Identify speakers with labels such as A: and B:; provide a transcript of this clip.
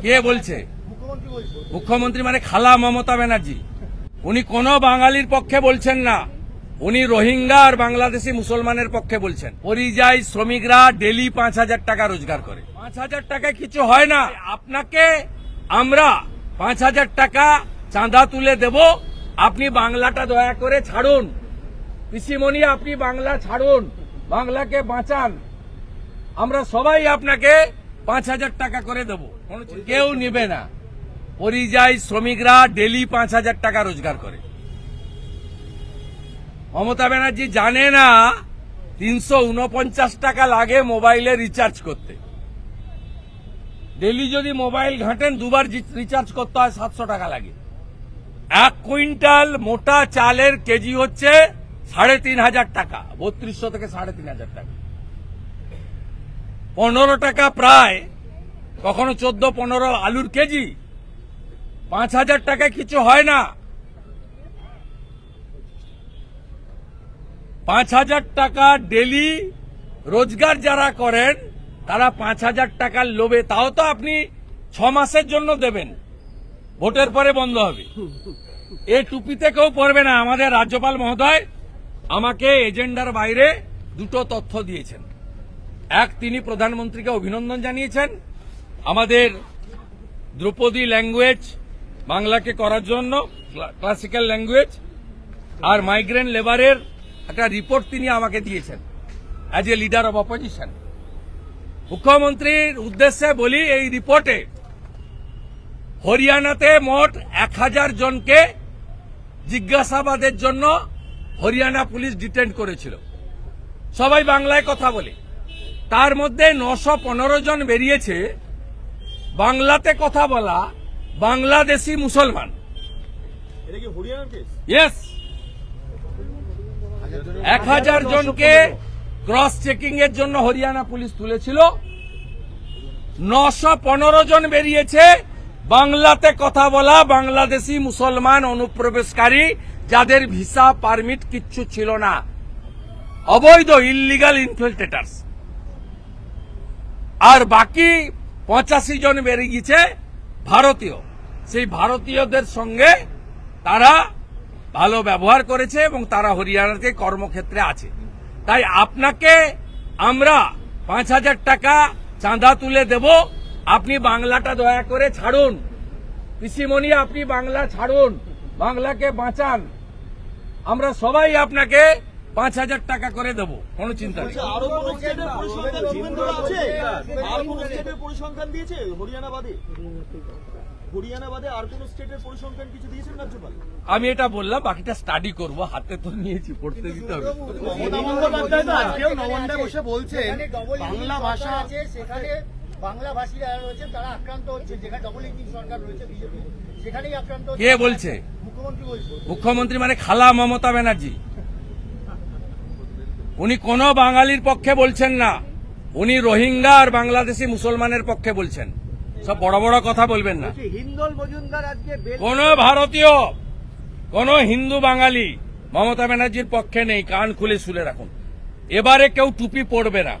A: কে বলছে?
B: মুখ্যমন্ত্রী
A: মানে খালা মমতা ব্যানার্জি। উনি কোন বাঙালির পক্ষে বলছেন না। উনি রোহিঙ্গা আর বাংলাদেশি মুসলমানের পক্ষে বলছেন। পরিযায়ী শ্রমিকরা ডেলি পাঁচ হাজার টাকা রোজগার করে। পাঁচ হাজার টাকায় কিছু হয় না। আপনাকে আমরা পাঁচ হাজার টাকা চাঁদা তুলে দেব। আপনি বাংলাটা দয়া করে ছাড়ুন। পিসিমণি, আপনি বাংলা ছাড়ুন। বাংলাকে বাঁচান। আমরা সবাই আপনাকে পাঁচ হাজার টাকা করে দেবো। কেউ নিবে না। পরিযায়ী শ্রমিকরা ডেলি পাঁচ হাজার টাকা রোজগার করে। মমতা ব্যানার্জি জানে না, তিনশো উনপঞ্চাশ টাকা লাগে মোবাইলে রিচার্জ করতে। ডেলি যদি মোবাইল ঘাঁটেন, দুবার রিচার্জ করতে হয় সাতশো টাকা লাগে। এক কুইন্টাল মোটা চালের কেজি হচ্ছে সাড়ে তিন হাজার টাকা, বত্রিশশো থেকে সাড়ে তিন হাজার টাকা। পনেরো টাকা প্রায়, কখনো চোদ্দ, পনেরো আলুর কেজি। পাঁচ হাজার টাকায় কিছু হয় না। পাঁচ হাজার টাকা ডেলি রোজগার যারা করেন, তারা পাঁচ হাজার টাকার লোভে। তাও তো আপনি ছ মাসের জন্য দেবেন। ভোটের পরে বন্ধ হবে। এ টুপিতে কেউ পড়বে না। আমাদের রাজ্যপাল মহোদয় আমাকে এজেন্ডার বাইরে দুটো তথ্য দিয়েছেন। এক তিনি প্রধানমন্ত্রীকে অভিনন্দন জানিয়েছেন। আমাদের দ্রৌপদী ল্যাঙ্গুয়েজ বাংলাকে করার জন্য ক্লাসিক্যাল ল্যাঙ্গুয়েজ আর মাইগ্রেন্ট লেবারের একটা রিপোর্ট তিনি আমাকে দিয়েছেন as a leader of opposition মুখ্যমন্ত্রীর উদ্দেশ্যে বলি, এই রিপোর্টে হরিয়ানাতে মোট এক হাজার জনকে জিজ্ঞাসাবাদের জন্য হরিয়ানা পুলিশ ডিটেন্ড করেছিল। সবাই বাংলায় কথা বলে। তার মধ্যে নশো পনেরো জন বেরিয়েছে। বাংলাতে কথা বলা বাংলাদেশি মুসলমান। ইয়েস এক হাজার জনকে ক্রস চেকিং এর জন্য হরিয়ানা পুলিশ তুলেছিল। নশো পনেরো জন বেরিয়েছে। বাংলাতে কথা বলা বাংলাদেশি মুসলমান অনুপ্রবেশকারী যাদের ভিসা পারমিট কিচ্ছু ছিল না। অবৈধ ইল্লিগাল ইনফিল্ট্রেটার্স আর বাকি পঁচাশি জন বেরিয়ে গেছে ভারতীয়। সেই ভারতীয়দের সঙ্গে তারা ভালো ব্যবহার করেছে এবং তারা হরিয়ানাতে কর্মক্ষেত্রে আছে। তাই আপনাকে আমরা পাঁচ হাজার টাকা চাঁদা তুলে দেব। আপনি বাংলাটা দয়া করে ছাড়ুন। পিসিমণি, আপনি বাংলা ছাড়ুন। বাংলাকে বাঁচান। আমরা সবাই আপনাকে পাঁচ হাজার টাকা করে দেবো কোনো চিন্তা নেই। আমি এটা বললাম বাকিটা স্টাডি করব হাতে তো নিয়েছি পড়তে দিতে হবে।
C: বসে বলছেন বাংলা ভাষা
D: আছে সেখানে বাংলা ভাষীরা রয়েছেন তারা আক্রান্ত হচ্ছে। যেখানে ডবল ইঞ্জিন সরকার রয়েছে বিজেপি সেখানেই আক্রান্ত
A: কে বলছে?
D: মুখ্যমন্ত্রী
A: মুখ্যমন্ত্রী মানে খালা মমতা ব্যানার্জি। উনি কোন বাঙালির পক্ষে বলছেন না। উনি রোহিঙ্গা আর বাংলাদেশি মুসলমানের পক্ষে বলছেন। সব বড় বড় কথা বলবেন না। কোন ভারতীয় কোন হিন্দু বাঙালি মমতা ব্যানার্জির পক্ষে নেই। কান খুলে শুলে রাখুন। এবারে কেউ টুপি পড়বে না।